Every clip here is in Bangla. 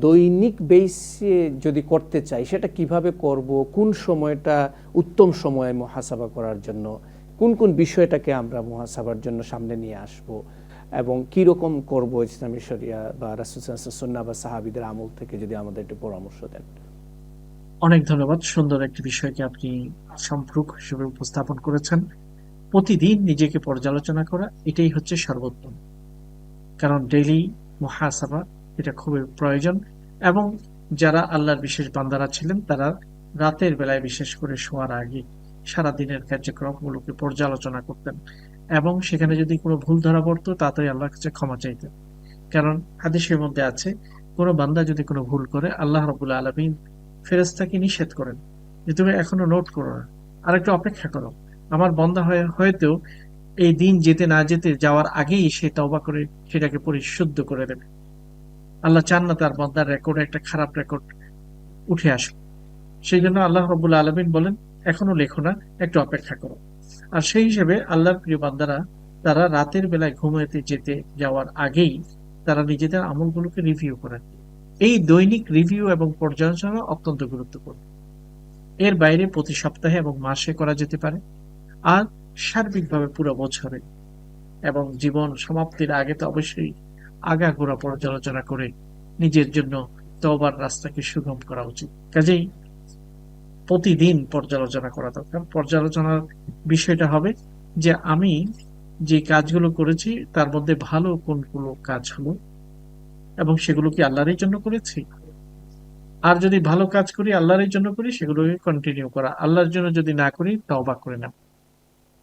দৈনিক বেসে যদি করতে চাই, সেটা কীভাবে করব? কোন সময়টা উত্তম সময় মহাসাবা করার জন্য? কোন কোন বিষয়টাকে আমরা মহাসাবার জন্য সামনে নিয়ে আসব? এবং কি রকম করব ইসলামী শরিয়া বা রাসুসন্না বা সাহাবিদের আমল থেকে যদি আমাদের একটু পরামর্শ দেন? অনেক ধন্যবাদ। সুন্দর একটি বিষয়কে আপনি সম্পর্ক হিসেবে উপস্থাপন করেছেন। প্রতিদিন নিজেকে পর্যালোচনা করা, এটাই হচ্ছে সর্বোত্তম। কারণ ডেইলি মহাসাবা এটা খুবই প্রয়োজন। এবং যারা আল্লাহর বিশেষ বান্দারা ছিলেন, তারা রাতের বেলায় বিশেষ করে শোয়ার আগে সারা দিনের কার্যক্রমগুলোকে পর্যালোচনা করতেন এবং সেখানে যদি কোনো ভুল ধরা পড়তো তাড়াতাড়ি আল্লাহর কাছে ক্ষমা চাইতেন। কারণ হাদিসের মধ্যে আছে, কোনো বান্দা যদি কোনো ভুল করে, আল্লাহ রবুল্লা আলমিন ফেরেস্তাকে নিষেধ করেন যে, তুমি এখনও নোট করো না। আর একটু অপেক্ষা করো। আমার বন্ধা হয়ে, হয়তো এই দিন যেতে না যেতে যাওয়ার আগেই সে তবা করে সেটাকে পরিশুদ্ধ করে দেবে। আল্লাহ চান না তার বন্দার রেকর্ডে একটা খারাপ রেকর্ড উঠে আসুক। সেই জন্য আল্লাহ রবুল্লা আলমিন বলেন, এখনও লেখো না, একটু অপেক্ষা করো। আর সেই হিসেবে আল্লাহর প্রিয় বান্দারা, তারা রাতের বেলায় ঘুমাইতে যেতে যাওয়ার আগেই তারা নিজেদের আমলগুলোকে রিভিউ করেন এই দৈনিক রিভিউ এবং পর্যালোচনা অত্যন্ত গুরুত্বপূর্ণ। এর বাইরে প্রতি সপ্তাহে এবং মাসে করা যেতে পারে, আর সার্বিকভাবে পুরো বছরে। এবং জীবন সমাপ্তির আগে তো অবশ্যই আগাগোড়া পর্যালোচনা করে নিজের জন্য তওবার রাস্তাকে সুগম করা উচিত। কাজেই প্রতিদিন পর্যালোচনা করা দরকার। পর্যালোচনার বিষয়টা হবে যে আমি যে কাজগুলো করেছি, তার মধ্যে ভালো কোনগুলো কাজ হলো এবং সেগুলো কি আল্লাহরই জন্য করেছি? আর যদি ভালো কাজ করি আল্লাহর জন্য করি সেগুলোকে কন্টিনিউ করা। আল্লাহর জন্য যদি না করি, তওবা করে না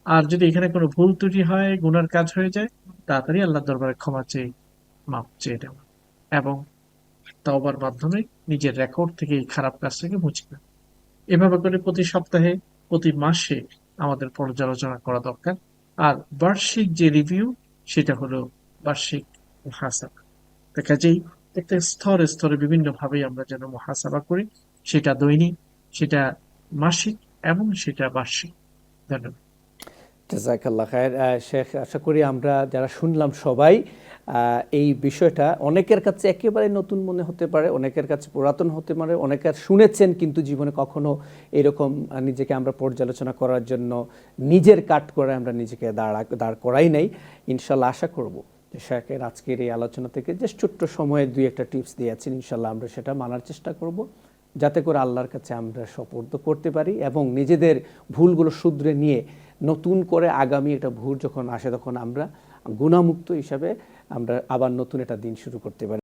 আর যদি এখানে কোনো ভুল ত্রুটি হয়, গুনার কাজ হয়ে যায়, তাড়াতাড়ি আল্লাহ দরবারে ক্ষমা চেয়ে মাপ চেয়ে দেওয়া এবং তওবার মাধ্যমে নিজের রেকর্ড থেকে এই খারাপ কাজটাকে মুছে দেওয়া এভাবে করে প্রতি সপ্তাহে, প্রতি মাসে আমাদের পর্যালোচনা করা দরকার। আর বার্ষিক যে রিভিউ সেটা হলো বার্ষিক মহাসাবা। তো কাজেই একটা স্তরে স্তরে বিভিন্ন ভাবে আমরা যেন মহাসাবা করি, সেটা দৈনিক, সেটা মাসিক এবং সেটা বার্ষিক। ধন্যবাদ। জাজাকাল্লাহ খায়ের। শেখ, আশা করি আমরা যারা শুনলাম সবাই এই বিষয়টা অনেকের কাছে একেবারে নতুন মনে হতে পারে, অনেকের কাছে পুরাতন হতে পারে অনেকের শুনেছেন কিন্তু জীবনে কখনো এরকম নিজেকে আমরা পর্যালোচনা করার জন্য নিজের কাট করে আমরা নিজেকে দাঁড়া, দাঁড় করাই নাই। ইনশাল্লাহ আশা করব শেখের আজকের এই আলোচনা থেকে যে ছোট্ট সময়ে দুই একটা টিপস দিয়েছেন, ইনশাল্লাহ আমরা সেটা মানার চেষ্টা করব। যাতে করে আল্লাহর কাছে আমরা সপর্দ করতে পারি এবং নিজেদের ভুলগুলো শুধরে নিয়ে নতুন করে আগামী এটা ভুল যখন আসে তখন আমরা গুণামুক্ত হিসাবে আমরা আবার নতুন একটা দিন শুরু করতে পারি।